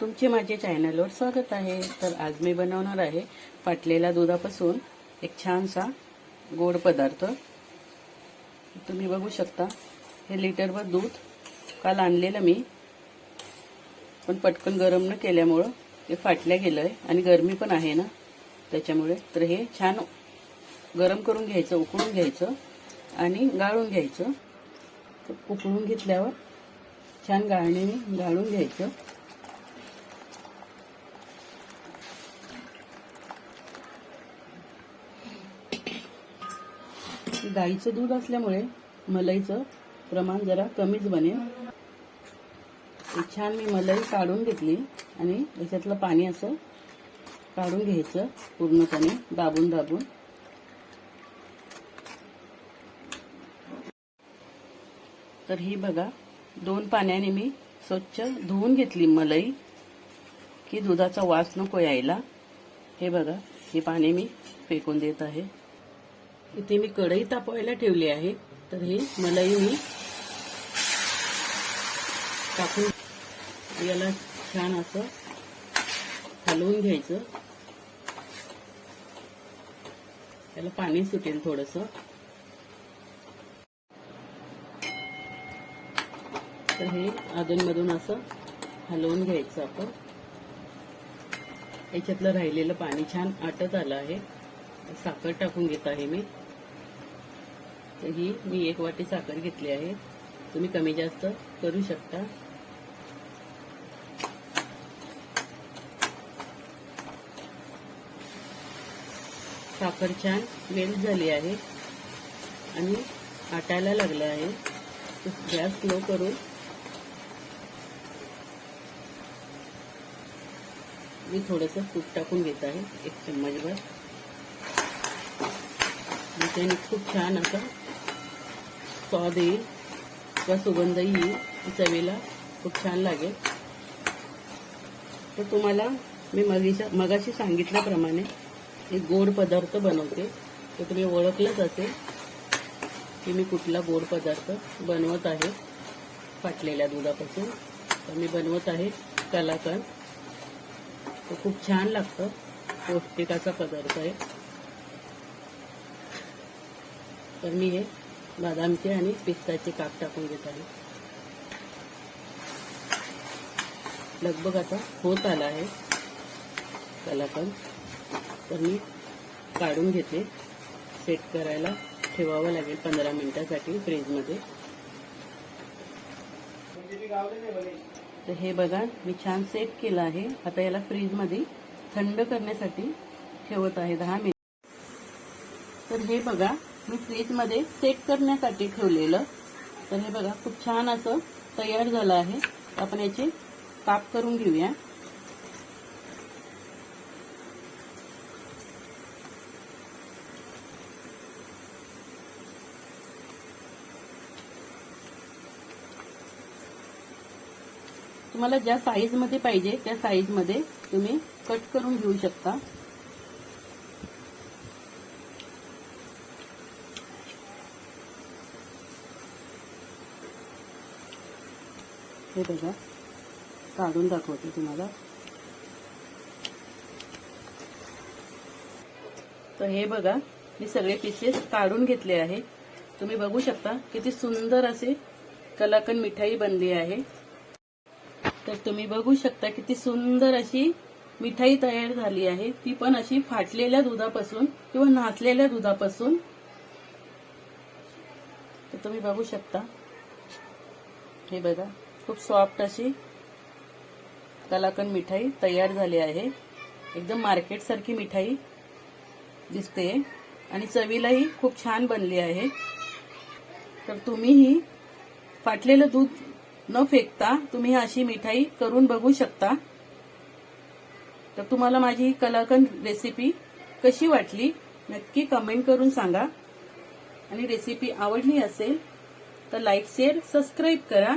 तुमचे माझे चॅनलवर स्वागत आहे. तर आज मी बनवणार आहे फाटलेल्या दुधापासून एक छानसा गोड पदार्थ. तुम्ही बघू शकता हे लिटरभर दूध काल आणलेलं मी. पण पटकन गरम न केल्यामुळं ते फाटल्या गेलं आहे आणि गरमी पण आहे ना. त्याच्यामुळे तर हे छान गरम करून घ्यायचं उकळून घ्यायचं आणि गाळून घ्यायचं. तर उकळून घेतल्यावर छान गाळणीने गाळून घ्यायचं. गाईचं दूध असल्यामुळे मलईचं प्रमाण जरा कमीच बनेल. छान मी मलाई काढून घेतली आणि याच्यातलं पाणी असं काढून घ्यायचं पूर्णपणे दाबून दाबून. तर ही बघा दोन पाण्याने मी स्वच्छ धुवून घेतली मलाई की दुधाचा वास नको यायला. हे बघा हे पाणी मी फेकून देत आहे. इथे मी कढई तापवायला ठेवली आहे. तर हे मलाई मी टाकून याला छान असं हलवून घ्यायचं. याला पाणी सुटेल थोडस. तर हे अधूनमधून असं हलवून घ्यायचं आपण. याच्यातलं राहिलेलं पाणी छान आटत आलं आहे. साखर टाकून घेत आहे मी. तर ही मी एक वाटी साखर घेतली आहे. तुम्ही कमी जास्त करू शकता. साखर छान मेल्ट झाली आहे आणि आटायला लागलं आहे. गॅस स्लो करून. मी थोडंसं तूप टाकून घेत आहे एक चम्मचभर. त्याने खूप छान असं स्वाद येईल. किंवा सुगंधही येईल. चवीला खूप छान लागेल. तर तुम्हाला मी मगीच्या मगाशी सांगितल्याप्रमाणे एक गोड पदार्थ बनवते. तर तुम्ही ओळखलंच असेल की मी कुठला गोड पदार्थ बनवत आहे फाटलेल्या दुधापासून. तर मी बनवत आहे कलाकंद तो खूप छान लागतं. पौष्टिकाचा पदार्थ आहे. तर मी हे बदामचे आणि पिस्ताचे काप टाकून घेत आहे. लगभग आता होत आला आहे. कलाकंद तर मी काढून घेते. सेट करायला ठेवावं लागेल पंधरा मिनिटासाठी फ्रीजमध्ये. तर हे बघा मी छान सेट केलं आहे. आता याला फ्रीजमध्ये थंड करण्यासाठी ठेवत आहे दहा मिनिट. तर हे बघा मी फ्रीजमध्ये सेट करण्यासाठी ठेवलेलं. तर हे बघा खूप छान असं तयार झालं आहे. आपण याचे काप करून घेऊया. तुम्हाला ज्या साईजमध्ये पाहिजे त्या साईजमध्ये तुम्ही कट करून घेऊ शकता. हे बघा. काढून दाखवते तुम्हाला. तर हे बघा मी सगळे पीसेस काढून घेतले आहे. तुम्ही बघू शकता किती सुंदर असे कलाकंद मिठाई बनली आहे. तर तुम्ही बघू शकता किती सुंदर अशी मिठाई तयार झाली आहे. ती पण अशी फाटलेल्या दुधापासून किंवा नाचलेल्या दुधापासून. तर तुम्ही बघू शकता. हे बघा. खूप सॉफ्ट अशी कलाकंद मिठाई तयार झाली आहे. एकदम मार्केटसारखी मिठाई दिसते. आणि चवीलाही खूप छान बनली आहे. तर तुम्हीही फाटलेलं दूध न फेकता तुम्ही अशी मिठाई करून बघू शकता. तर तुम्हाला माझी ही कलाकंद रेसिपी कशी वाटली नक्की कमेंट करून सांगा. आणि रेसिपी आवडली असेल तर लाईक शेअर सबस्क्राईब करा.